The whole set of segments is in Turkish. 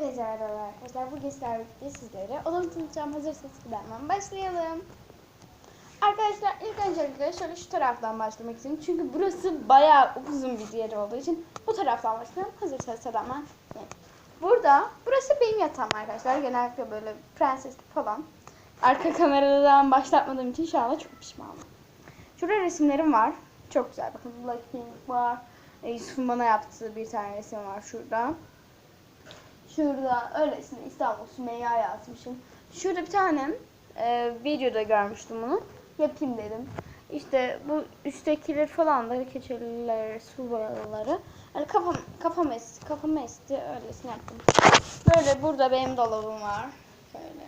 Hepinize merhaba arkadaşlar. Bugün sizlerle birlikte sizlere odamı tanıtacağım. Hazırsanız hemen başlayalım. Arkadaşlar ilk öncelikle şöyle şu taraftan başlamak istiyorum. Çünkü burası bayağı uzun bir yer olduğu için bu taraftan başlayalım. Hazırsanız hemen. Burada, burası benim yatağım arkadaşlar. Genellikle böyle prenses falan. Arka kameradan başlatmadığım için şu anda çok pişmanım. Şurada resimlerim var. Çok güzel. Bakın Blackpink var. Yusuf'un bana yaptığı bir tane resim var şurada. Şurada öylesine İstanbul Sümeyya yazmışım. Şurada bir tane e, videoda görmüştüm bunu. Yapayım dedim. İşte bu üsttekiler falan da keçeliler, su boyaları. Yani kafam, kafam esti, kafam esti öylesine yaptım. Böyle burada benim dolabım var. Böyle.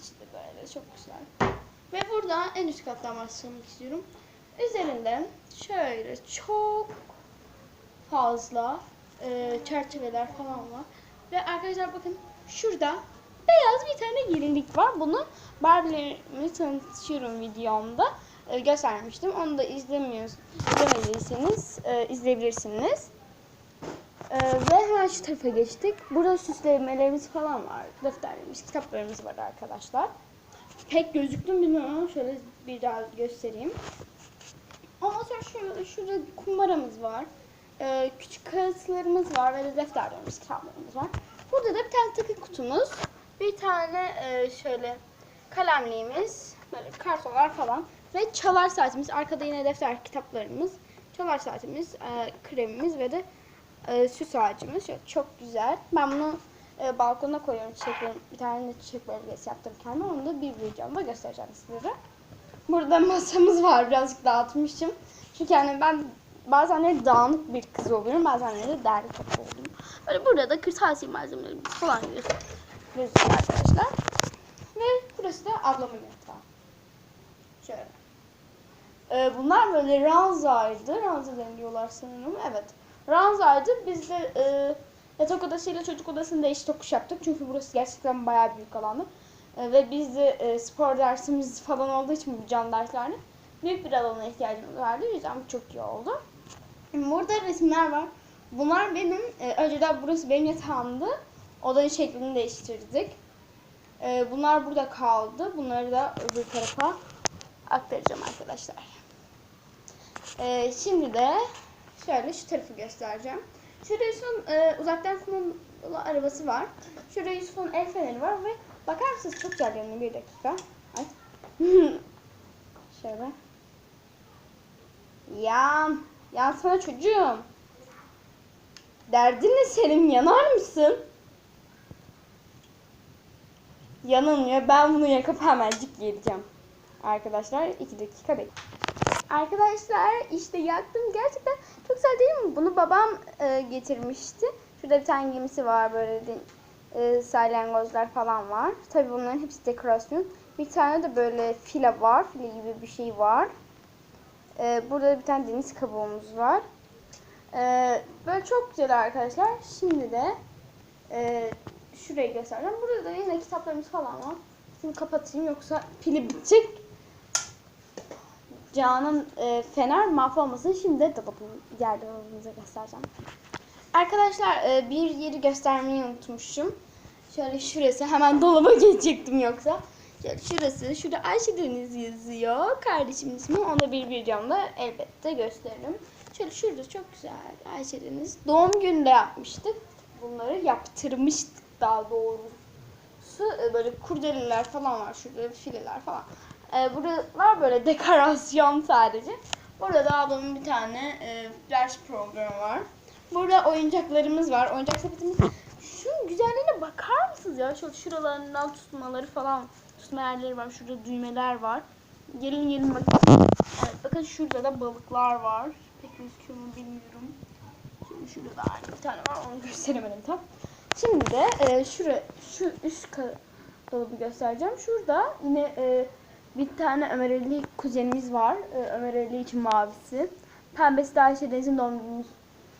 İşte böyle çok güzel. Ve burada en üst kattan başlamak istiyorum. Üzerinde şöyle çok fazla e, çerçeveler falan var. Ve arkadaşlar bakın şurada beyaz bir tane gelinlik var. Bunu Barbie'lerimi tanıtıyorum videomda e, göstermiştim. Onu da izlemiyorsunuz, izlemediyseniz e, izleyebilirsiniz. E, ve hemen şu tarafa geçtik. Burada süslemelerimiz falan var. Defterlerimiz, kitaplarımız var arkadaşlar. Pek gözüktü mü bilmiyorum şöyle bir daha göstereyim. Ondan sonra şurada, şurada kumbaramız var. Ee, küçük kağıtlarımız var ve de defterlerimiz, kitaplarımız var. Burada da bir tane takı kutumuz. Bir tane e, şöyle kalemliğimiz, böyle kartonlar falan. Ve çalar saatimiz. Arkada yine defter kitaplarımız. Çalar saatimiz, e, kremimiz ve de e, süs ağacımız. Şöyle çok güzel. Ben bunu e, balkona koyuyorum çiçeklerin. Bir tane de çiçek bölgesi yaptım kendime. Onu da bir videomda göstereceğim sizlere. Burada masamız var. Birazcık dağıtmışım. Çünkü yani ben bazenleri dağınık bir kız oluyorum. Bazenleri de derli toplu oluyorum. Böyle burada da kırtasiye malzemelerimiz falan gözüküyor arkadaşlar. Ve burası da ablamın yatağı. Şöyle. Ee, bunlar böyle ranzaydı. Ranza deniliyorlar sanırım. Evet. Ranzaydı. Biz de e, yatak odasıyla çocuk odasını değiş tokuş yaptık. Çünkü burası gerçekten bayağı büyük alandı. E, ve biz de e, spor dersimiz falan olduğu için bu can derslerde büyük bir alana ihtiyacımız vardı. O yüzden çok iyi oldu. Burada resimler var. Bunlar benim, e, önceden burası benim yatağımdı. Odanın şeklini değiştirdik. E, bunlar burada kaldı. Bunları da öbür tarafa aktaracağım arkadaşlar. E, şimdi de şöyle şu tarafı göstereceğim. Şurada Yusuf'un e, uzaktan kumandalı arabası var. Şurada Yusuf'un el feneri var ve bakar mısınız çok güzel görünüyor bir dakika. Ay. şöyle. Yan. Yansana çocuğum. Derdin ne senin? Yanar mısın? Yanılmıyor. Ben bunu yakıp hemencik geleceğim. Arkadaşlar iki dakika bekleyin. Arkadaşlar işte yaktım. Gerçekten çok güzel değil mi? Bunu babam e, getirmişti. Şurada bir tane gemisi var böyle e, salyangozlar falan var. Tabii bunların hepsi dekorasyon. Bir tane de böyle file var. File gibi bir şey var. E, burada bir tane deniz kabuğumuz var. E, böyle çok güzel arkadaşlar. Şimdi de e, şurayı göstereceğim. Burada da yine kitaplarımız falan var. Şunu kapatayım yoksa pili bitecek. Can'ın e, fener mahvolmasın. Şimdi de dolabın, diğer dolabımıza göstereceğim. Arkadaşlar e, bir yeri göstermeyi unutmuşum. Şöyle şurası. Hemen dolaba geçecektim yoksa. Şöyle şurası. Şurada Ayşe Deniz yazıyor. Kardeşimin ismi. Onu bir videomda elbette gösteririm. Şöyle şurada çok güzel Ayşe Deniz. Doğum gününde yapmıştık. Bunları yaptırmıştık daha doğrusu. E, Böyle kurdeleler falan var. Şurada fileler falan. E, buralar böyle dekorasyon sadece. Burada da ablamın bir tane e, ders programı var. Burada oyuncaklarımız var. Oyuncak sepetimiz. Şu güzelliğine bakar mısınız ya? Şöyle şuralarından tutmaları falan. Tutma yerleri var. Şurada düğmeler var. Gelin gelin bakın. Evet, bakın şurada da balıklar var. Pek gözüküyor mu bilmiyorum. Şimdi şurada da aynı bir tane var. Onu gösteremedim tam. Şimdi de e, şura, şu üst dolabı göstereceğim. Şurada yine e, bir tane Ömer Ali kuzenimiz var. E, Ömer Ali için mavisi. Pembesi de Ayşe Deniz'in doğum gününü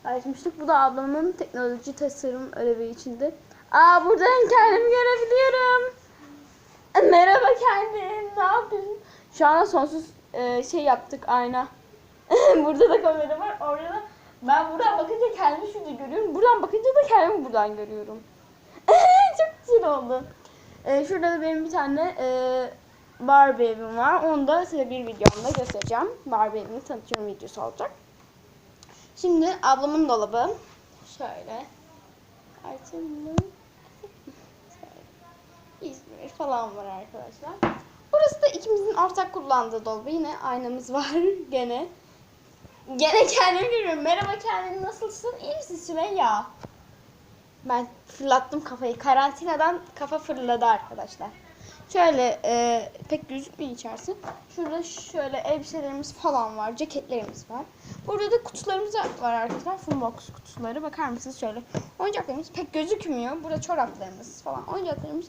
açmıştık. Bu da ablamın teknoloji tasarım ödevi içinde. Aa buradan kendimi görebiliyorum. E, Merhaba kendim. Ne yapıyorsun? Şu anda sonsuz e, şey yaptık ayna. Burada da kamera var. Orada da ben buradan bakınca kendimi şurada görüyorum. Buradan bakınca da kendimi buradan görüyorum. güzel oldu. Ee, şurada da benim bir tane e, Barbie evim var. Onu da size bir videomda göstereceğim. Barbie evimi tanıtıyorum videosu olacak. Şimdi ablamın dolabı. Şöyle. Açalım. İzmir falan var arkadaşlar. Burası da ikimizin ortak kullandığı dolabı. Yine aynamız var gene. Gene kendimi görüyorum. Merhaba kendin nasılsın? İyi misin Sümeyya? Ben fırlattım kafayı. Karantinadan kafa fırladı arkadaşlar. Şöyle e, pek gözükmüyor içerisi. Şurada şöyle elbiselerimiz falan var. Ceketlerimiz var. Burada da kutularımız var arkadaşlar. Funbox kutuları. Bakar mısınız şöyle. Oyuncaklarımız pek gözükmüyor. Burada çoraplarımız falan. Oyuncaklarımız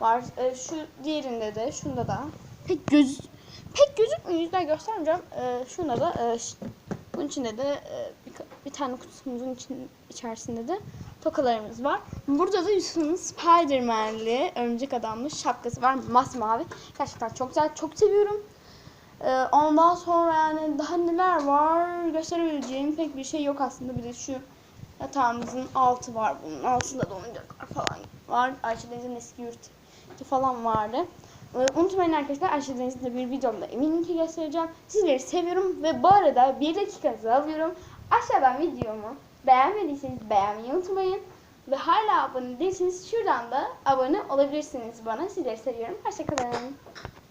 var. E, şu diğerinde de şunda da pek göz pek gözükmüyor. Yüzden göstermeyeceğim. E, şunda da e, bunun içinde de e, bir, bir tane kutumuzun için, içerisinde de tokalarımız var. Burada da Yusuf'un Spiderman'li örümcek adamlı şapkası var. Masmavi. Gerçekten çok güzel. Çok seviyorum. Ee, ondan sonra yani daha neler var gösterebileceğim pek bir şey yok aslında. Bir de şu yatağımızın altı var. Bunun altında da oyuncaklar falan var. Ayşe Deniz'in eski yurtu falan vardı. Ee, unutmayın arkadaşlar Ayşe Deniz'in de bir videomda eminim ki göstereceğim. Sizleri seviyorum ve bu arada bir dakikanızı alıyorum. Aşağıdan videomu beğenmediyseniz beğenmeyi unutmayın. Ve hala abone değilseniz şuradan da abone olabilirsiniz bana. Sizleri seviyorum. Hoşçakalın.